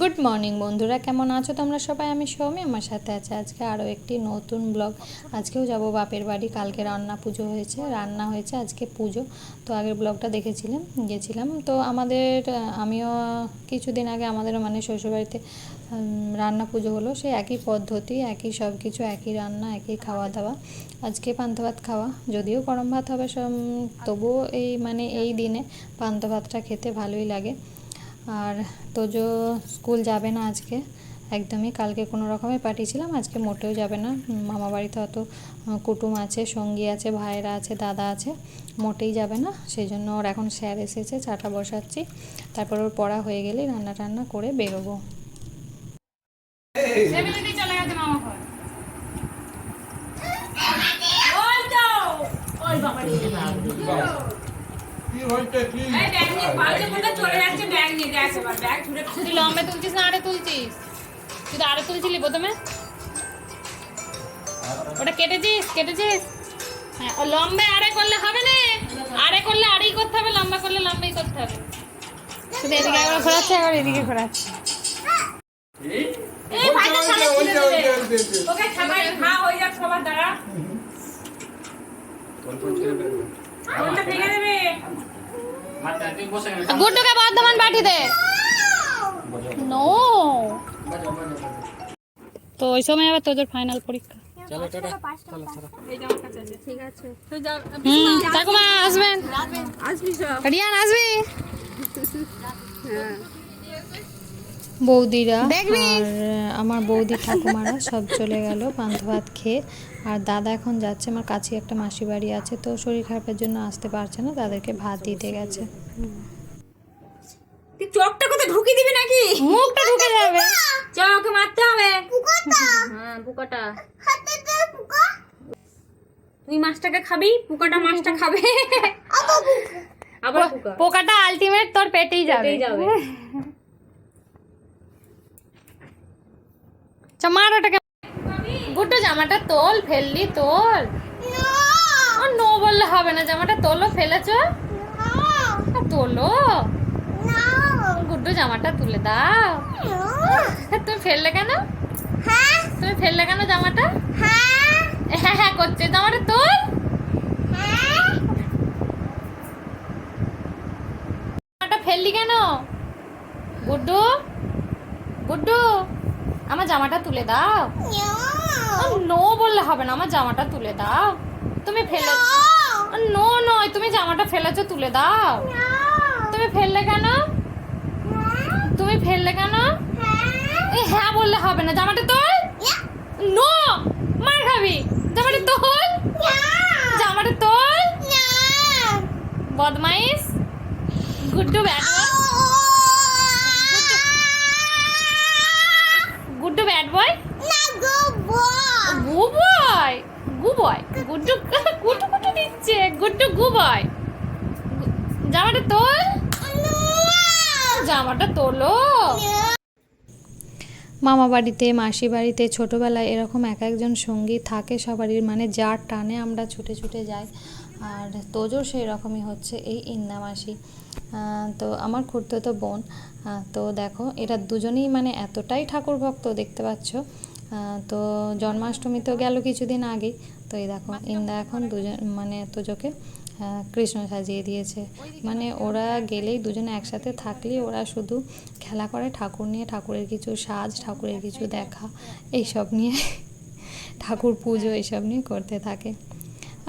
Good morning বন্ধুরা। কেমন আছো তোমরা সবাই? আমি সৌমি, আমার সাথে আছে আজকে আরও একটি নতুন ব্লগ আজকেও যাব বাপের বাড়ি। কালকে রান্না পুজো হয়েছে, রান্না হয়েছে আজকে পুজো। তো আগের ব্লগটা দেখেছিলাম গেছিলাম। তো আমাদের, আমিও কিছুদিন আগে আমাদের মানে শ্বশুরবাড়িতে রান্না পুজো হলো। সেই একই পদ্ধতি, একই সব কিছু, একই রান্না, একই খাওয়া দাওয়া আজকে পান্তা ভাত খাওয়া। যদিও গরম ভাত হবে তবুও এই মানে এই দিনে পান্তা ভাতটা খেতে ভালোই লাগে। আর তোজো স্কুল যাবে না আজকে। একদমই কালকে কোনো রকমে পাঠিয়েছিলাম, আজকে মোটেও যাবে না। মামা বাড়িতে অত কুটুম আছে, সঙ্গী আছে, ভাইয়েরা আছে, দাদা আছে, মোটেই যাবে না। সেই জন্য ওর এখন স্যার এসেছে, চাটা বসাচ্ছি। তারপর ওর পড়া হয়ে গেলেই রান্না টান্না করে বেরোবো। তুই লম্বে তুলছিস না আরে তুলছিস। তুই তো আরে তুলছিলি প্রথমে? ওটা কেটেছিস কেটেছিস? হ্যাঁ ও লম্বে আরে করলে হবে না আরে করলে আরেই করতে হবে লম্বা করলে লম্বাই করতে হবে। শুধু এদিকে একবার ঘোরাচ্ছে একবার এদিকে ঘোরাচ্ছে। এই ভাইটা সামনে। ওকে খাবার খা হয়ে যাক সবার দ্বারা গুড্ডুকে বর্ধমান পাঠিয়ে দে। নো তো ওই সময় আবার তোদের ফাইনাল পরীক্ষা। ঠাকুমা আসবেন। রিয়ান আসবি। বৌদিরা আর আমার বৌদি ঠাকুমারা সব চলে গেল পান্তা ভাত খেয়ে। আর দাদা এখন যাচ্ছে আমার কাছে একটা মাসি বাড়ি আছে তো শরীর খারাপের জন্য আসতে পারছে না তাদেরকে ভাত দিতে গেছে। তুই চোখটা কোথায় ঢুকিয়ে দিবি নাকি? মুখটা ঢুকে যাবে চোখ মারতে হবে। হ্যাঁ পোকাটা। তুই মাছটাকে খাবি পোকাটা মাছটা খাবে। আবার পোকা। পোকাটা আলটিমেট তোর পেটেই যাবে। পেটেই যাবে। চ মার ওটাকে। গুড্ডু জামাটা তোল ফেললি তোল। ও নো বললে হবে না জামাটা তোলো ফেলেছো? তোলো। গুড্ডু জামাটা তুলে দাও। তুমি ফেললে কেন? তুমি ফেললে কেন জামাটা? হ্যাঁ। হ্যাঁ করছে। জামাটা তোল। জামাটা ফেললি কেন? গুড্ডু গুড্ডু আমার জামাটা তুলে দাও। নো বললে হবে না। আমার জামাটা তুলে দাও। তুমি ফেলে। নো নয় তুমি জামাটা ফেলেছো তুলে দাও। তুমি ফেললে কেন? তুমি ফেললে কেন? এই হ্যাঁ বললে হবে না। জামাটা তোল। নো মার খাবি। জামাটা তোল। জামাটা তোল। বদমাইশ। Guddu bad Guddu bad boy গু বয় গু বয় গুড্ডু গুড্ডু গু বয়। জামাটা তোল। জামাটা তোলো। মামা বাড়িতে, মাসি বাড়িতে, ছোটোবেলায় এরকম এক একজন সঙ্গী থাকে সবারই মানে যার টানে আমরা ছুটে ছুটে যাই। আর তোজোর সেই রকমই হচ্ছে এই ইন্দা মাসি। তো আমার খুঁড়তে তো বোন। তো দেখো, এরা দুজনেই মানে এতটাই ঠাকুর ভক্ত দেখতে পাচ্ছ। তো জন্মাষ্টমী তো গেল কিছুদিন আগেই তো এই দেখো, ইন্দা এখন দুজন মানে তোজোকে কৃষ্ণ সাজিয়ে দিয়েছে। মানে ওরা গেলেই দুজনে একসাথে থাকলেই ওরা শুধু খেলা করে, ঠাকুর নিয়ে ঠাকুরের কিছু সাজ, ঠাকুরের কিছু দেখা, এইসব নিয়ে। ঠাকুর পুজো, এইসব নিয়ে করতে থাকে।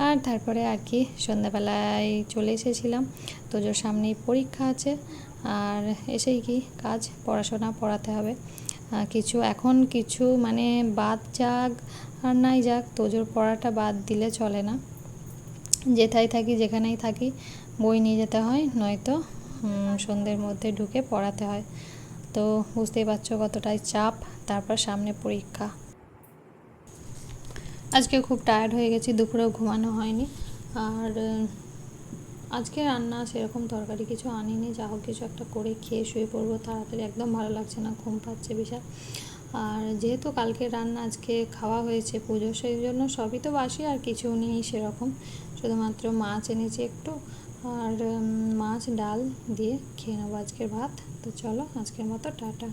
আর তারপরে আর কি, সন্ধ্যাবেলায় চলে এসেছিলাম। তোজোর সামনেই পরীক্ষা আছে। আর এসেই কি কাজ, পড়াশোনা পড়াতে হবে। কিছু, এখন কিছু মানে বাদ যাক আর নাই যাক, তোজোর পড়াটা বাদ দিলে চলে না। যেথায় থাকি, যেখানেই থাকি, বই নিয়ে যেতে হয়, নয়তো সন্ধ্যের মধ্যে ঢুকে পড়াতে হয়। তো বুঝতেই পারছ কতটাই চাপ, তারপর সামনে পরীক্ষা। আজকে খুব টায়ার্ড হয়ে গেছি, দুপুরেও ঘুমানো হয়নি। আর আজকে রান্না সেরকম তরকারি কিছু আনিনি, যা হোক কিছু একটা করে খেয়ে শুয়ে পড়ব। তাড়াতাড়ি একদম ভালো লাগছে না, ঘুম পাচ্ছে বিশাল। আর যেহেতু কালকে রান্না আজকে খাওয়া হয়েছে পুজো, সেই জন্য সবই তো বাসি, আর কিছু নেই সেরকম। শুধুমাত্র মাছ এনেছি একটু, আর মাছ, ডাল দিয়ে খেয়ে নেব আজকের ভাত। তো চলো, আজকের মতো, টাটা।